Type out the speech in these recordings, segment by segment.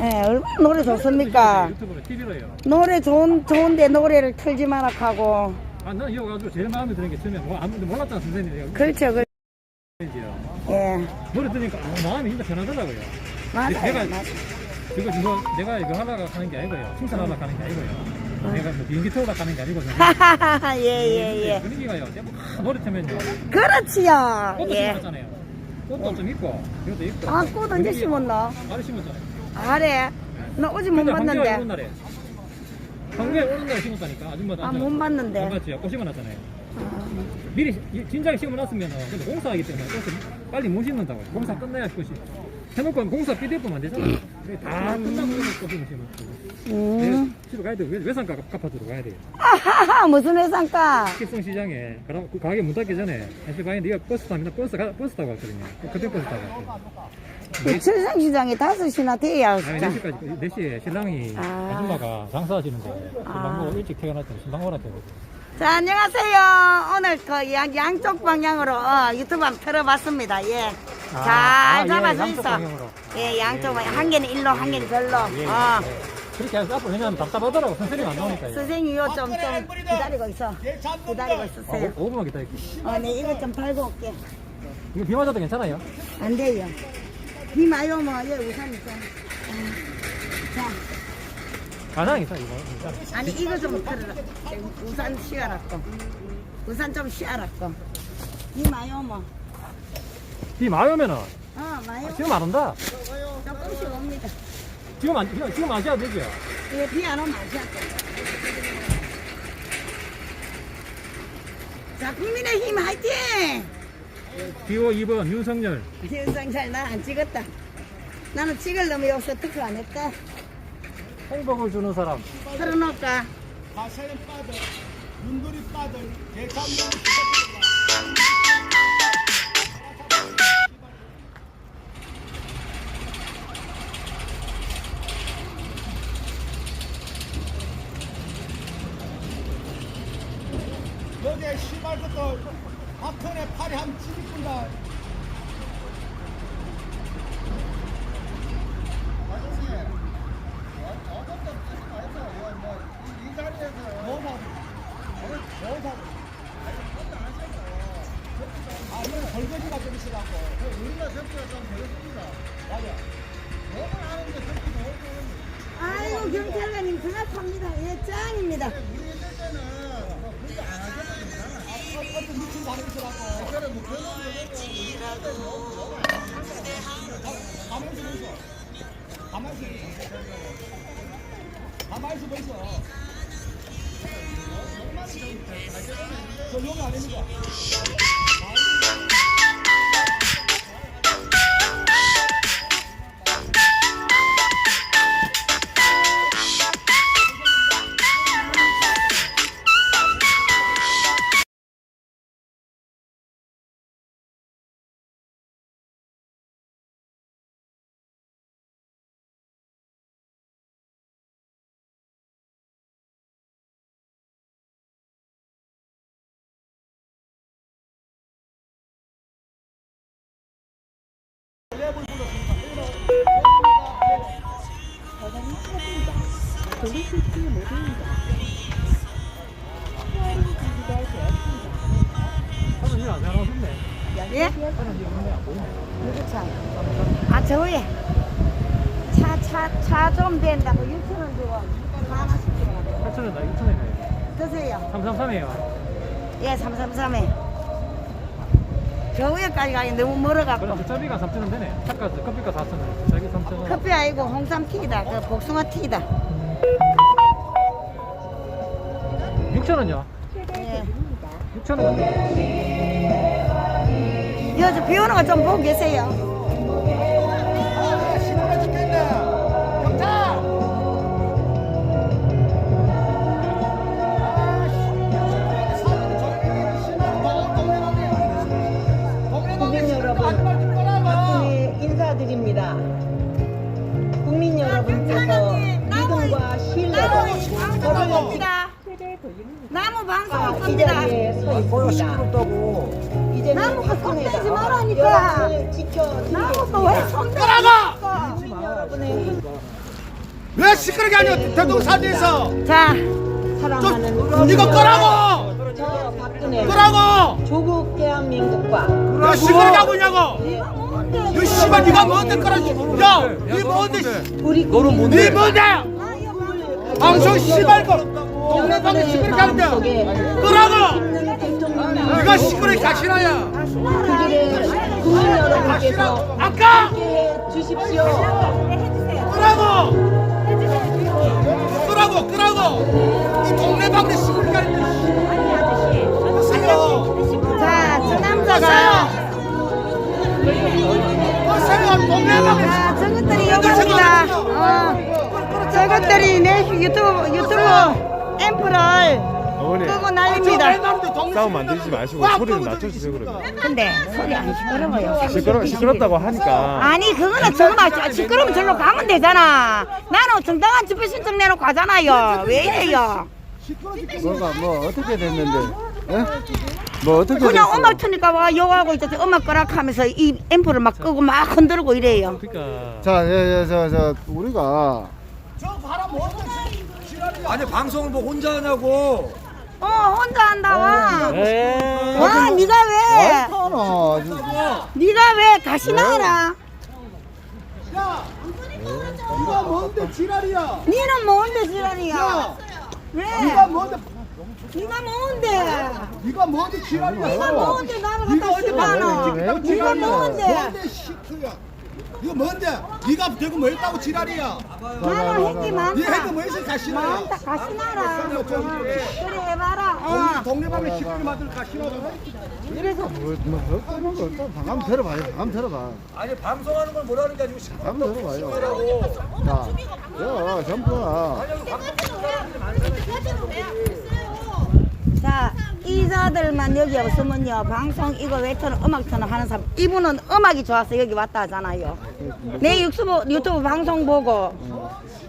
예, 얼마나 노래 좋습니까? 유튜브로 TV로요. 노래 좋은, 좋은데 노래를 틀지 마라 하고. 아, 난 이거 가지고 제일 마음에 드는 게 처음에 뭐 아무도 몰랐잖아 선생님이. 그렇죠, 그, 요 예. 노래 들으니까 어, 마음이 진짜 편하더라고요. 맞아요. 내가 맞아요. 이거 뭐 내가 이거 하다가 가는 게 아니고요. 칭찬하다 가는 게 아니고요. 내가 뭐 비행기 타고 가는 게 아니고 하하하, 예, 예, 예. 분위기가요. 막 노래 틀면요. 그렇지요. 꽃도 예. 심었잖아요. 꽃도 좀 있고 이것도 있고. 아, 꽃 언제 심었나? 말을 심었잖아요. 아래. 나 어제 못 한겨울에 오는 봤는데. 날에 한국에 오는 날에 심었다니까 아줌마도 아, 못 봤는데. 안 봤지요. 꽃 심어놨잖아요. 미리 시- 진작에 심어놨으면 근데 공사하기 때문에 꽃을 빨리 못 심는다고요. 공사 끝나야 꽃이 해놓고 공사 삐대보면 안 되잖아요. 그래, 다 끝나고 꽃을 심었고. 음. 집에 가야. 외- 외상가 갚아주러 가야 돼요. 아하하, 무슨 회상가? 식성 시장에 그럼 그 가게 문 닫기 전에 한시 반에 네가 버스 타면 버스 가 버스 타고 갔거든요. 그때 버스 타고 갔어요. 그 칠성시장이 다섯 시나 돼야 아니 진짜. 4시까지 4시에 신랑이 아. 아. 줌마가 장사하시는데 아. 신랑 보고 일찍 퇴근했더니 신랑 오라고 자, 안녕하세요. 오늘 그 양, 양쪽 방향으로 어, 유튜브 한번 틀어봤습니다. 예. 잘 아, 예, 양쪽 있어. 방향으로. 예, 양쪽 예. 예. 한 개는 일로, 한 개는 절로. 예, 예, 어. 예. 그렇게 해서 앞으로 왜냐면 답답하더라고 선생님이 안 나오니까 선생님, 이거 좀, 좀 기다리고 있어. 기다리고 있었어요. 5 분만 기다릴게 어, 네, 이거 좀 팔고 올게. 이거 비 맞아도 괜찮아요? 안 돼요. 비 마요, 뭐, 예, 우산 있어. 음. 자, 가장 있어 이거 진짜. 아니, 이거 좀 틀어라. 우산 씌워놨고. 우산 좀 씌워놨고. 비 마요, 뭐. 비 많이 오면은 어, 마요. 지금 안 온다 조금씩 옵니다. 지금 안 지금, 지금 안 쉬어도 되죠? 이거 비안 오면 안 시작돼. 자, 국민의힘 화이팅! 비오 2번 윤석열 김상철 나안 찍었다. 나는 찍을 놈이 없어 특허 안 했다. 행복을 주는 사람 틀어놓을까? 가사는 빠들, 눈돌이 빠들, 대감도 여기에 시발 것도 박근혜 팔이 한 찌릿분다. 아, 이건 걸거지가 좀 있으라고. 우리가 접수가 좀 되겠습니다. 맞아. 너무 하는데 접수 너무 아이고 경찰관님 정확합니다. 예, 짱입니다. 우리 있을 때는 뭐 그게 안 하잖아요. 아, 어떤 미친 사람 있으라고. 그래, 뭐 그런 거 가만히 좀 있어. 가만히 좀 있어. 가만히 좀 있어. 저 용이 아닙니다. 싶네 예? 지금 눈에 안 보이네 누구 차? 아, 저 위에. 차, 차, 차 좀 된다고 6천원 주고 하나씩 주고. 8천원 나 2천원이네 드세요. 333이에요 예, 333에. 저 위에까지 가기 너무 멀어갖고. 그럼 주차비가 3천원 되네 차까지 커피가 4천원 주차비 3천원 커피 아니고 홍삼 튀기다. 그 복숭아 튀기다. 6천원이요 예. 6천원 여저 비 오는 거 좀 보고 계세요. 여러분께서 믿음과 신뢰로 저를 겁니다. 나무 방송 올이 겁니다. 자리에 서 있습니다. 이제는 나무가 손대지 박근혜가 말라니까. 여러분을. 나무 또왜 손들어가? 국민 여러분의 시끄럽게 하냐 대통령 사진에서 자, 좀 이거 끄라고 저 박근혜 끄라고 조국 대한민국과 야 시끄럽게 하고 있냐고 너 씨발 니가 뭔데 끄라지 야니 뭔데 씨. 우리 너는 국민 니 뭔데? 방송 씨발 거 동네 방송 시끄럽게 하는데. 끄라고 니가 시끄럽게 가시나야. 그 국민 여러분께서 아까! 함께해 주십시오. 끄라고 끄라고 끄라고 이 동네 방네 시끄럽게 하는데 자, 저 남자 방네 자, 저것들이 요겁니다. 어, 저것들이 내 유튜브 유튜브 앰프를 끄고 난립니다. 싸움 만들지 마시고 소리를 낮춰주세요 그러면 근데 소리 안 시끄러워요. 시끄러, 시끄럽다고 하니까 아니 그거는 저거 마 시끄러면 절로 가면 되잖아. 나는 정당한 집회 신청 내놓고 가잖아요. 왜 이래요? 뭐가 뭐 어떻게 됐는데? 예? 뭐 어떻게 그냥 됐어? 음악 트니까 와 욕하고 있자 음악 끄락하면서 이 앰프를 막 끄고 막 흔들고 이래요. 그러니까 자, 예, 예, 저, 저 우리가 아니 방송을 뭐 혼자 하냐고 어 혼자 한다 와. 에이 와 네가 왜? 진짜. 네가 왜 가시나 하라? 야 니가 뭔데 지랄이야 니는 뭔데 지랄이야? 왜? 니가 뭔데 네가 뭔데? 니가 뭔데 지랄이야 네가 뭔데 나를 갖다 어디 씹어놔? 왜 네가? 뭔데? 뭔데 시크야 이거 뭔데 니가 되고 뭐 했다고 지랄이야 나는 니 많다. 해도 뭐 있어 가시나야 많다 가시나라. 어, 그래 해봐라. 어. 동네방네 시끄럽게 만들 가시나야 이래서 뭐, 뭐, 그런 거 일단 한번 들어봐요. 한번 들어봐. 아니 방송하는 걸 뭐라 그러니까 지금 시끄럽 한번 들어봐요. 자, 저 전부가 자, 이자들만 여기 없으면요. 방송 이거 왜 터는 음악 터는 하는 사람. 이분은 음악이 좋아서 여기 왔다 하잖아요. 내 유튜브 유튜브 방송 보고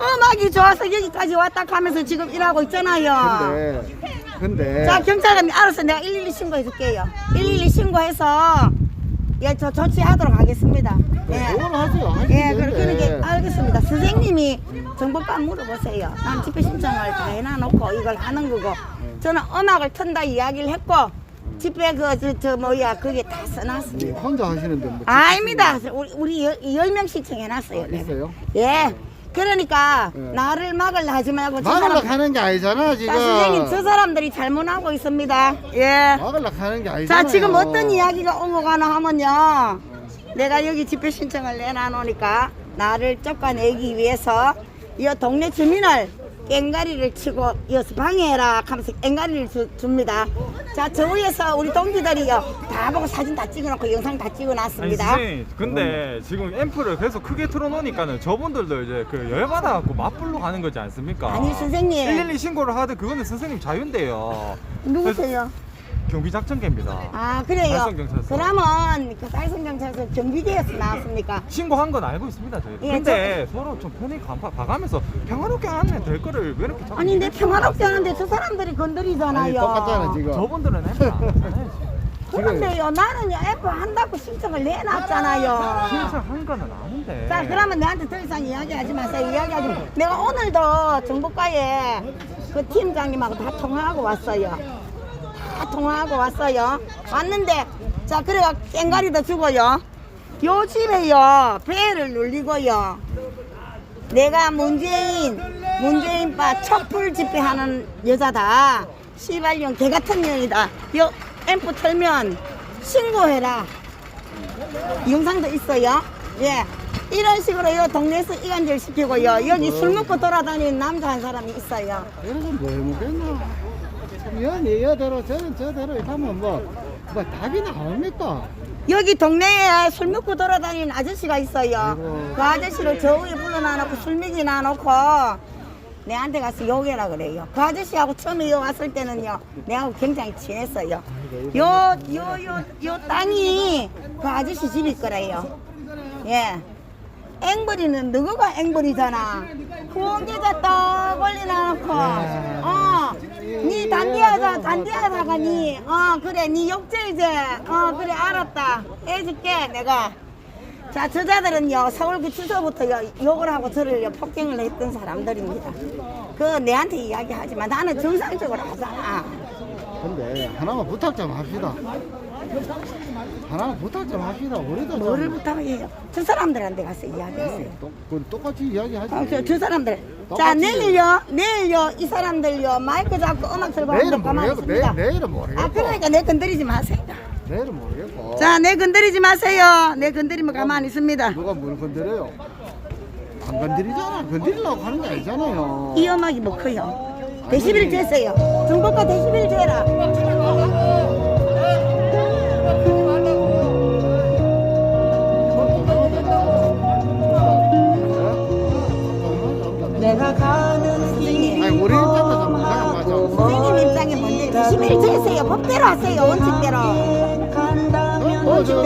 음악이 좋아서 여기까지 왔다 하면서 지금 일하고 있잖아요. 근데 근데 자, 경찰관님 알아서 내가 112 신고해 줄게요. 112 신고해서 예, 저 조치하도록 하겠습니다. 예. 그걸 하죠. 예, 그, 그렇게 알겠습니다. 선생님이 정보관 물어보세요. 난 집회 신청을 다 해놔놓고 이걸 하는 거고, 저는 음악을 튼다 이야기를 했고, 집회 그, 저, 저 뭐야, 그게 다 써놨습니다. 혼자 하시는데 뭐 아닙니다. 우리, 우리 열, 열명 신청해놨어요. 내가. 있어요? 예. 그러니까, 예. 나를 막으려 하지 말고, 저 막으려 사람, 하는 게 아니잖아 지금. 자, 선생님, 저 사람들이 잘못하고 있습니다. 예. 막으려 하는 게 아니잖아. 자 지금 어떤 이야기가 오고 가나 하면요 내가 여기 집회 신청을 내놔놓으니까 나를 쫓아내기 위해서 이 동네 주민을 깽가리를 치고 이어서 방해해라 하면서 깽가리를 주, 줍니다. 자 저 위에서 우리 동기들이요. 다 보고 사진 다 찍어놓고 영상 다 아니 찍어놨습니다. 선생님 근데 지금 앰프를 계속 크게 틀어놓으니까는 저분들도 이제 그 열받아갖고 맞불로 가는 거지 않습니까? 아니 선생님. 112 신고를 하든 그거는 선생님 자유인데요. 누구세요? 경비작전계입니다. 아 그래요? 달성경찰서. 그러면 그 달성경찰서 경비대에서 나왔습니까? 신고한 건 알고 있습니다 저희. 예, 근데 서로 좀 편히 가, 봐가면서 평화롭게 하면 될 거를 왜 이렇게 자꾸 아니 내 평화롭지 않은데 저 사람들이 건드리잖아요. 아니 똑같잖아 지금. 저분들은 앰프 안 하잖아요. 그런데요 나는요 애플 한다고 신청을 내놨잖아요. 신청한 거는 아는데. 자 그러면 내한테 더 이상 이야기하지 마세요. 이야기하지 마. 내가 오늘도 정보과에 그 팀장님하고 다 통화하고 왔어요 다 통화하고 왔어요. 왔는데 자 그래가 깽가리도 주고요. 요 집에요 배를 눌리고요. 내가 문재인 문재인바 촛불 집회하는 여자다. 시발년 개 같은 년이다. 요 앰프 틀면 신고해라. 영상도 있어요? 예. 이런 식으로 요 동네에서 이간질 시키고요. 여기 술 먹고 돌아다니는 남자 한 사람이 있어요. 그래서 뭐 해먹겠나? 연 얘기대로 저는 저대로 하면 뭐, 뭐 답이 나옵니까? 여기 동네에 술 먹고 돌아다니는 아저씨가 있어요. 그 아저씨를 저 위에 불러놔놓고 술 먹이 놔놓고 내한테 가서 욕해라 그래요. 그 아저씨하고 처음에 여기 왔을 때는요, 내하고 굉장히 친했어요. 요, 요, 요, 요 땅이 그 아저씨 집일 거래요. 예. 앵벌이는 누구가 앵벌이잖아. 후원계좌 떡 올려놔놓고, 어, 니 단디하다, 단디하다가 니, 어, 그래, 니 욕제 이제, 어, 그래, 알았다. 해줄게, 내가. 자, 저자들은요, 서울구치소부터 욕을 하고 저를 폭행을 했던 사람들입니다. 그 내한테 이야기하지만 나는 정상적으로 하잖아. 근데 하나만 부탁 좀 합시다. 하나만 부탁 좀 합시다. 우리도 뭐를 좀 부탁해요? 저 사람들한테 가서 이야기하세요. 똑- 그건 똑같이 이야기하지. 아, 저, 저 사람들. 자, 똑같이. 내일요, 내일요, 이 사람들요, 마이크 잡고 음악 틀고 내일은 가만히 모르겠고 있습니다. 내일은 모르겠고 아, 그러니까 내 건드리지 마세요. 내일은 모르겠고 자, 내 건드리지 마세요. 내 건드리면 가만히 있습니다. 누가 뭘 건드려요? 안 건드리잖아. 건드리려고 하는 게 아니잖아요. 이 음악이 뭐 커요? 데시벨 재세요. 중국과 데시벨 재라.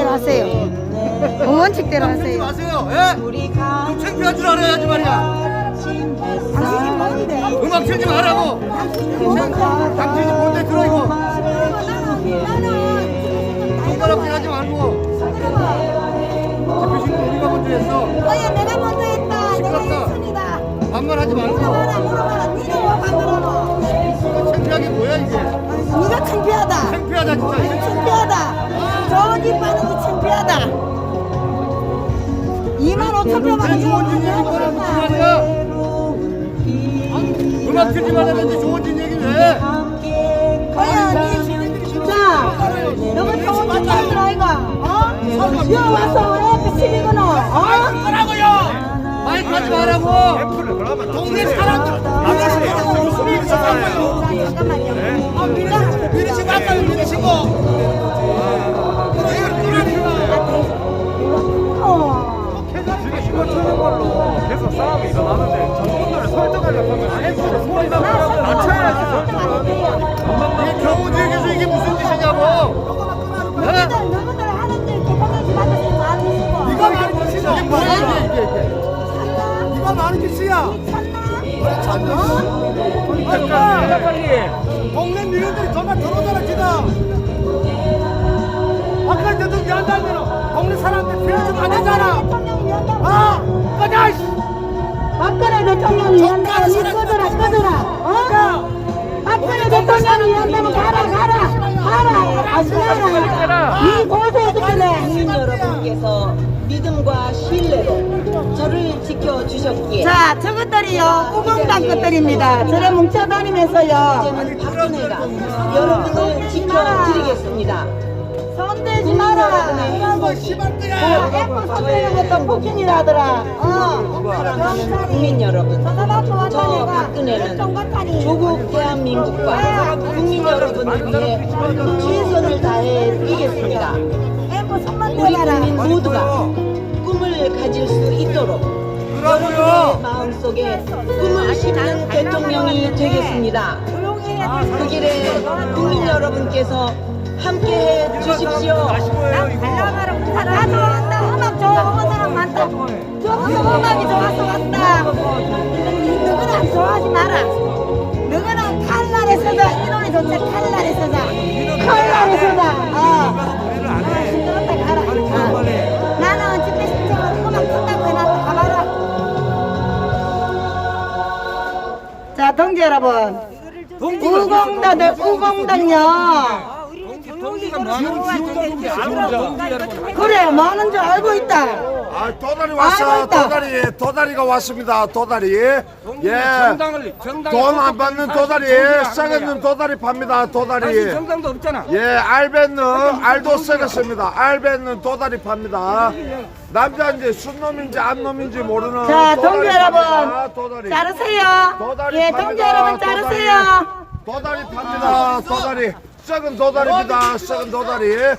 원칙대로 하세요. 어, 원칙대로 하세요. 마세요. 예? 우리 가 좀 창피한 줄 알아야지 말이야. 당신이 뭔데? 음악 틀지 말라고. 당신이 뭔데? 들어 이거. 손가락질 하지 말고. 대표님 우리가 먼저 했어. 어야 내가 먼저 했다. 내가 시끄럽다. 했습니다. 반말 하지 말고. 물어봐라 물어봐라. 니는 뭐 반말하고? 이거 창피하게 뭐야 이게. 네가 창피하다. 창피하다 진짜. 창피하다. 저기 빠는 게 창피하다. 2만 5천 표만 왜 좋은 진 얘기 뭐라 묻지 말이야. 음악 틀지 말라는데 좋은 진 얘기 왜? 어야 니 자, 너가 좋은 짓 하는 아이가? 어? 여 와서 왜 시비거노? 어? 하라고요. 마이크 하지 말라고. 동네 사람들. 잠깐만요. 미리시고 아까요 미리시고. 이거 트는 걸로 계속 싸움이 일어나는데 저분들을 설득하려고 하면 앰프를 소리나 이게 무슨 짓이냐고. 너희들 너희들 하는데 도망가지 말라고 말하시고. 네가 많은 짓이야. 이게 뭐야? 이게 이게 이게. 네가 많은 짓이야. 빨리 빨리 동네 미련들이 정말 더러잖아 지금. 아까 때도 미안하면 동네 사람들 피해 좀안 되잖아. 아, 꺼져. 이씨. 박근혜 대통령이 니 꺼져라 꺼져라. 어? 박근혜 대통령이 연다고 가라 가라 가라. 아시나라. 니 고소해 죽겠네. 국민 여러분께서 믿음과 신뢰로 저를 지켜주셨기에 자, 저것들이요, 우공당 것들입니다. 저래 뭉쳐다니면서요. 이제는 박근혜가 여러분을 지켜드리겠습니다. 손대지 마라. 그 애플 손대는 것도 폭행이라더라. 어. 사랑하는 국민 여러분, 저. 박근혜는. 조국 대한민국과 국민 여러분을 위해 최선을 다해 드리겠습니다. 애플 손만 우리. 국민 모두가 꿈을 가질 수 있도록 여러분의 마음속에 꿈을 심는 대통령이 되겠습니다. 그 길에 국민 여러분께서 함께 해 주십시오. 난 갈라가라. 다 좋아한다. 음악 좋아하는 사람 많다. 좋아서 음악이 좋아서 왔다. 너는 안 좋아하지 마라. 너는 칼날에 서자. 이 노래 좋지. 칼날에 서자. 칼날에 서자. 어. 아, 시끄럽다 가라. 어. 나는 집회 신청을 음악 듣다고 해놨다. 가봐라. 자, 동지 여러분. 우공단들 우공단요. 그래, 많은 줄 알고 있다. 아, 도다리 알고 왔어. 있다. 도다리, 도다리가 왔습니다. 도다리. 예. 돈안 받는 도다리. 썩은 도다리 팝니다. 도다리. 정당도 없잖아. 예, 알배는 알도 썩었습니다. 알배는 도다리 팝니다. 남자인지 순놈인지 안놈인지 모르는 자, 동지 도다리 팝니다. 여러분. 도다리. 자르세요. 도다리 예, 팝니다. 동지 여러분 자르세요. 도다리 팝니다. 도다리. 썩은 도다리입니다. 썩은 도다리. 예,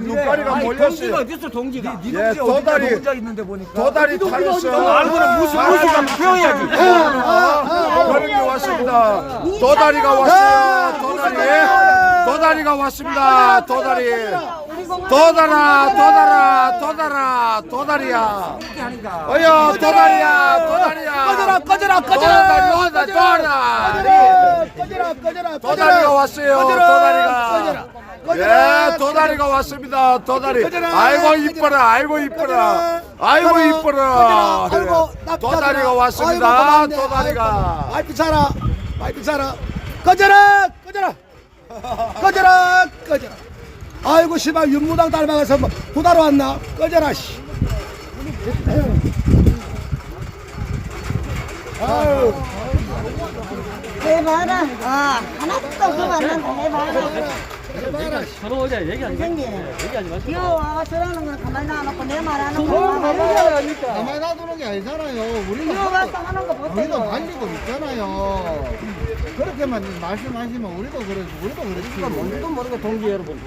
눈가리가 몰렸어요. 어딨어 동지가? 예, 도다리. 혼자 있는데 보니까. 도다리 탈렸어. 알고는 무슨 무식한 표현이야지. 그런 게 왔습니다. 도다리가 왔어요. 도다리. 도다리가 왔습니다. 도다리. 도다라, 도다라, 도다라, 도다리야. 어여, 도다리야, 도다리야. 꺼져라, 꺼져라, 꺼져라. 도다리, 도다리. 꺼져라 꺼져라 도다리가 왔어요. 도다리가. 예, 도다리가 왔습니다. 도다리. 아이고 이뻐라. 아이고 이뻐라. 아이고 이뻐라. 도다리가 왔습니다. 도다리가. 아이 비싸라 아이 비싸라 꺼져라 꺼져라 꺼져라 꺼져라 아이고 씨발 윤무당 닮아가서 뭐 도다로 왔나 꺼져라 씨 아유 해봐라. 어, 하나도 안 난다. 해봐라. 바로 어제 얘기하지 마. 선생님. 얘기하지 마시고. 이거 저러는 건 가만히 놔놓고 내말 하는 거 봐봐라. 가만히 놔두는 게 아니잖아요. 우리는 이거 가서 하는 거 우리도 보세요. 말리고 있잖아요. 그렇게만 말씀하시면 우리도 그러지. 우리도 그렇지. 뭔지도 모르게 동지 여러분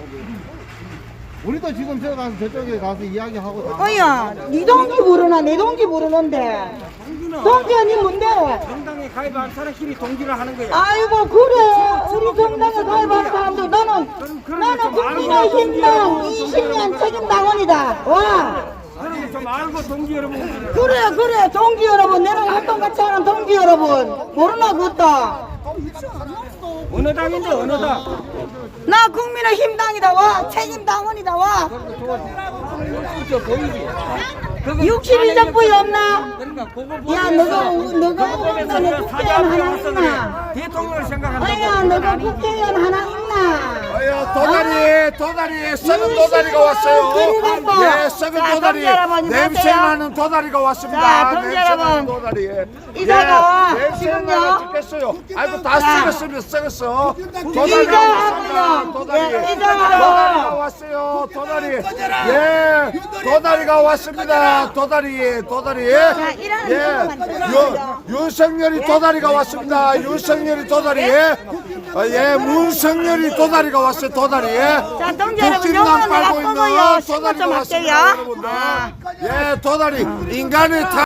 우리도 지금 저 가서 저쪽에 가서 이야기하고 다 어야, 네 동기 모르나 내 동기 모르는데. 동기 아니 뭔데? 정당에 가입한 사람끼리 동지를 하는 거야 아이고 그래 우리 정당에 가입한 사람들 너는 나는 국민의힘당 20년 책임당원이다 와 그럼 좀 알고 동지 여러분 그래 그래 동기 여러분 내랑 활동 같이 하는 동기 여러분 모르나 그것도 어느 당인데 어느 당 나 국민의힘당이다 와 책임당원이다 와저 보이지 62정부에 없나? 그러니까 야 너가 너가 국회의원 하나 있나? 대통령을 생각한다 아야 너가 국회의원 하나 있나 아유, 도다리, 도다리, 썩은 도다리가 왔어요. 예, 썩은 자, 도다리, 동지 여러분, 냄새. 나는 도다리가 왔습니다. 동지 냄새 나는 여러분. 도다리. 이자가 예, 냄새 지금요. 나는 죽겠어요. 아이고 다 자. 썩었으면 썩었어. 도다리가. 왔습니다. 도다리, 예. 도다리가 왔어요. 도다리, 예, 도다리가 왔습니다. 도다리, 도다리. 일하는 예. 윤, 윤석열이 도다리가 왔습니다. 윤석열이 도다리. 아, 예, 문석열이 도다리가 왔어요. 도다리. 자, 동지 여러분, 요거는 내가 끄고요. 신고 좀. 할게요. 아. 예, 도다리. 인간의 타